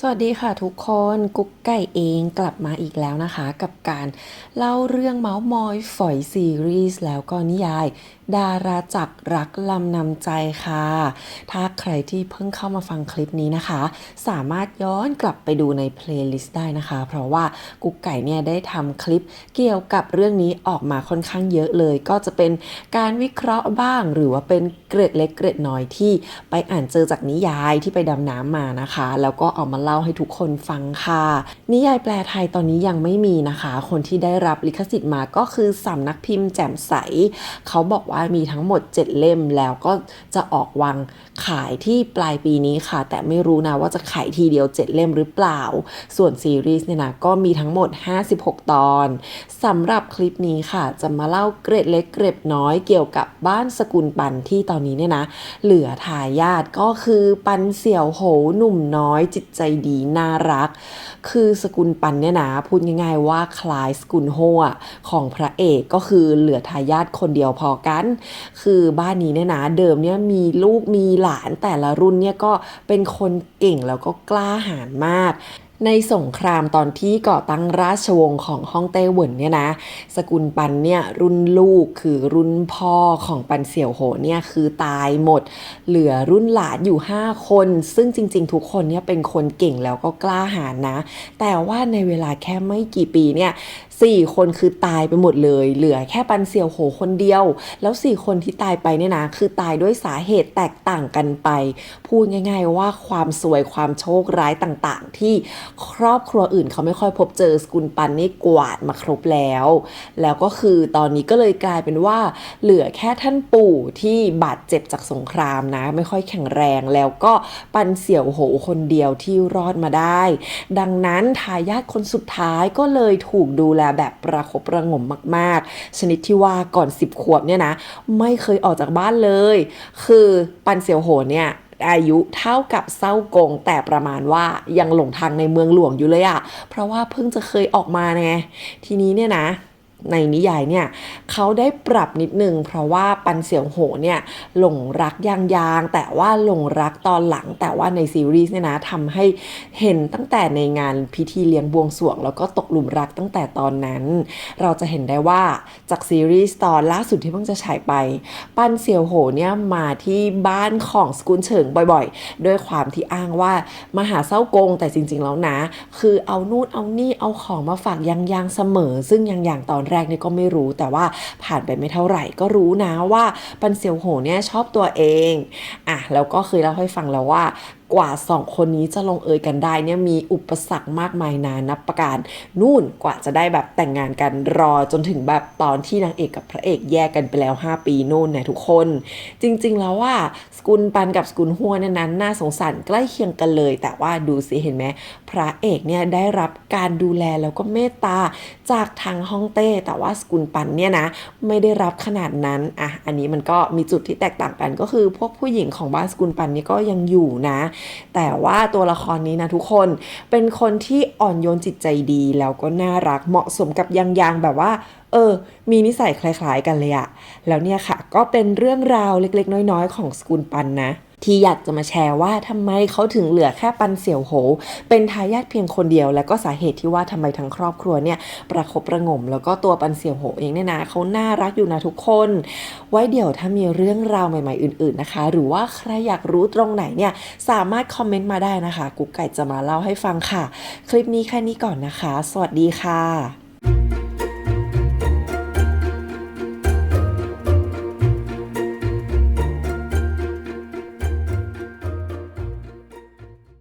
สวัสดีค่ะทุกคนกุ๊กไก่เองกลับมาอีกแล้วนะคะ กับการเล่าเรื่องเมาส์มอยฝอยซีรีส์แล้วก็นิยาย ดาราจักรรักลำนำใจค่ะ ถ้าใครที่เพิ่งเข้ามาฟังคลิปนี้นะคะ สามารถย้อนกลับไปดูในเพลย์ลิสต์ได้นะคะ เพราะว่ากุ๊กไก่เนี่ยได้ทำคลิปเกี่ยวกับเรื่องนี้ออกมาค่อนข้างเยอะเลย ก็จะเป็นการวิเคราะห์บ้าง หรือว่าเป็นเกร็ดเล็กเกร็ดน้อยที่ไปอ่านเจอจากนิยายที่ไปดำน้ำมานะคะ แล้วก็เอามาเล่าให้ทุกคนฟังค่ะ นิยายแปลไทยตอนนี้ยังไม่มีนะคะ คนที่ได้รับลิขสิทธิ์มาก็คือสำนักพิมพ์แจ่มใส เขาบอกว่ามีทั้งหมด 7 เล่มแล้วก็จะออกวางขายที่ปลายปีนี้ค่ะ แต่ไม่รู้นะว่าจะขายทีเดียว 7 เล่มหรือเปล่า ส่วนซีรีส์เนี่ยนะก็มีทั้งหมด 56 ตอนสำหรับคลิปนี้ค่ะ จะมาเล่าเกร็ดเล็กเกร็ดน้อยเกี่ยวกับบ้านสกุลปันที่ตอนนี้เนี่ยนะ เหลือทายาทก็คือปันเสี่ยวโหหนุ่มน้อยจิตใจดี น่ารัก คือสกุลปันเนี่ยนะ พูดง่ายๆว่าคล้ายสกุลโฮะของพระเอกก็คือเหลือทายาทคนเดียวพอกัน คือบ้านนี้เนี่ยนะเดิมเนี่ยมีลูกมีหลานแต่ละรุ่นเนี่ยก็เป็นคนเก่งแล้วก็กล้าหาญมาก ในสงครามตอนที่ก่อตั้งราชวงศ์ของฮ่องเต้เหวินเนี่ยนะ สกุลปันเนี่ยรุ่นลูกคือรุ่นพ่อของปันเสี่ยวโหเนี่ยคือตายหมด เหลือรุ่นหลานอยู่ 5 คน ซึ่งจริง ๆ ทุกคนเนี่ยเป็นคนเก่งแล้วก็กล้าหาญนะ แต่ว่าในเวลาแค่ไม่กี่ปีเนี่ย สี่คนคือตายไปหมดเลย เหลือแค่ปันเสี่ยวโหคนเดียว แล้วสี่คนที่ตายไปเนี่ยนะ คือตายด้วยสาเหตุแตกต่างกันไป พูดง่าย ๆ ว่าความสวยความโชคร้ายต่างๆ ที่ครอบครัวอื่นเขาไม่ค่อยพบเจอสกุลปันนี่กวาดมาครบแล้ว แล้วก็คือตอนนี้ก็เลยกลายเป็นว่า เหลือแค่ท่านปู่ที่บาดเจ็บจากสงครามนะ ไม่ค่อยแข็งแรงแล้วก็ปันเสี่ยวโหคนเดียวที่รอดมาได้ ดังนั้นทายาทคนสุดท้ายก็เลยถูกดูแลแบบประคบประงมมาก ๆ ชนิดที่ว่าก่อน 10 ขวบเนี่ยนะ ไม่เคยออกจากบ้านเลย คือปันเสี่ยวโหนเนี่ยอายุเท่ากับเศร้ากงแต่ประมาณว่ายังหลงทางในเมืองหลวงอยู่เลยอะเพราะว่าเพิ่งจะเคยออกมาไงทีนี้เนี่ยนะ ในนิยายเนี่ยเขาได้ปรับนิดนึง เพราะว่าปันเสี่ยวโหเนี่ยหลงรักยางๆแต่ว่าหลงรักตอนหลังแต่ว่าในซีรีส์เนี่ยนะทำให้เห็นตั้งแต่ในงานพิธีเลี้ยงบวงสรวง แล้วก็ตกหลุมรักตั้งแต่ตอนนั้น เราจะเห็นได้ว่าจากซีรีส์ตอนล่าสุดที่เพิ่งจะฉายไป ปันเสี่ยวโหเนี่ยมาที่บ้านของสกุลเฉิงบ่อยๆ ด้วยความที่อ้างว่ามาหาเศร้ากงแต่จริง ๆแล้วนะ คือเอานู่นเอานี่เอาของมาฝากยังยางเสมอ ซึ่งยังยางตอนแรแรกเนี่ยก็ไม่รู้แต่ว่าผ่านไปไม่เท่าไหร่ก็รู้นะว่าปันเสี่ยวโหเนี่ยชอบตัวเองอะแล้วก็เคยเล่าให้ฟังแล้วว่ากว่าสองคนนี้จะลงเอยกันได้เนี่ยมีอุปสรรคมากมายนานับประการ นู่นกว่าจะได้แบบแต่งงานกันรอจนถึงแบบตอนที่นางเอกกับพระเอกแยกกันไปแล้ว 5 ปีนู่นนะทุกคน จริงๆ แล้วว่าสกุลปันกับสกุลหัวเนี่ยนั้นน่าสงสารใกล้เคียงกันเลย แต่ว่าดูสิเห็นไหมพระเอกเนี่ยได้รับการดูแลแล้วก็เมตตาจากทางฮ่องเต้ แต่ว่าสกุลปันเนี่ยนะไม่ได้รับขนาดนั้นอะอันนี้มันก็มีจุดที่แตกต่างกันก็คือ พวกผู้หญิงของบ้านสกุลปันนี่ก็ยังอยู่นะแต่ว่าตัวละครนี้นะทุกคนเป็นคนที่อ่อนโยนจิตใจดีแล้วก็น่ารักเหมาะสมกับยังยางๆแบบว่าเออ มีนิสัยคล้ายๆกันเลยอะแล้วเนี่ยค่ะ ก็เป็นเรื่องราวเล็กๆ น้อยๆ ของสกุลปันนะ ที่อยากจะมาแชร์ว่าทำไมเขาถึงเหลือแค่ปันเสี่ยวโห เป็นทายาทเพียงคนเดียว และก็สาเหตุที่ว่าทำไมทั้งครอบครัวเนี่ยประคบประงม แล้วก็ตัวปันเสี่ยวโหเองเนี่ยนะเขาน่ารักอยู่นะทุกคน ไว้เดี๋ยวถ้ามีเรื่องราวใหม่ๆอื่น ๆนะคะ หรือว่าใครอยากรู้ตรงไหนเนี่ยสามารถคอมเมนต์มาได้นะคะกุ๊กไก่จะมาเล่าให้ฟังค่ะ คลิปนี้แค่นี้ก่อนนะคะ สวัสดีค่ะ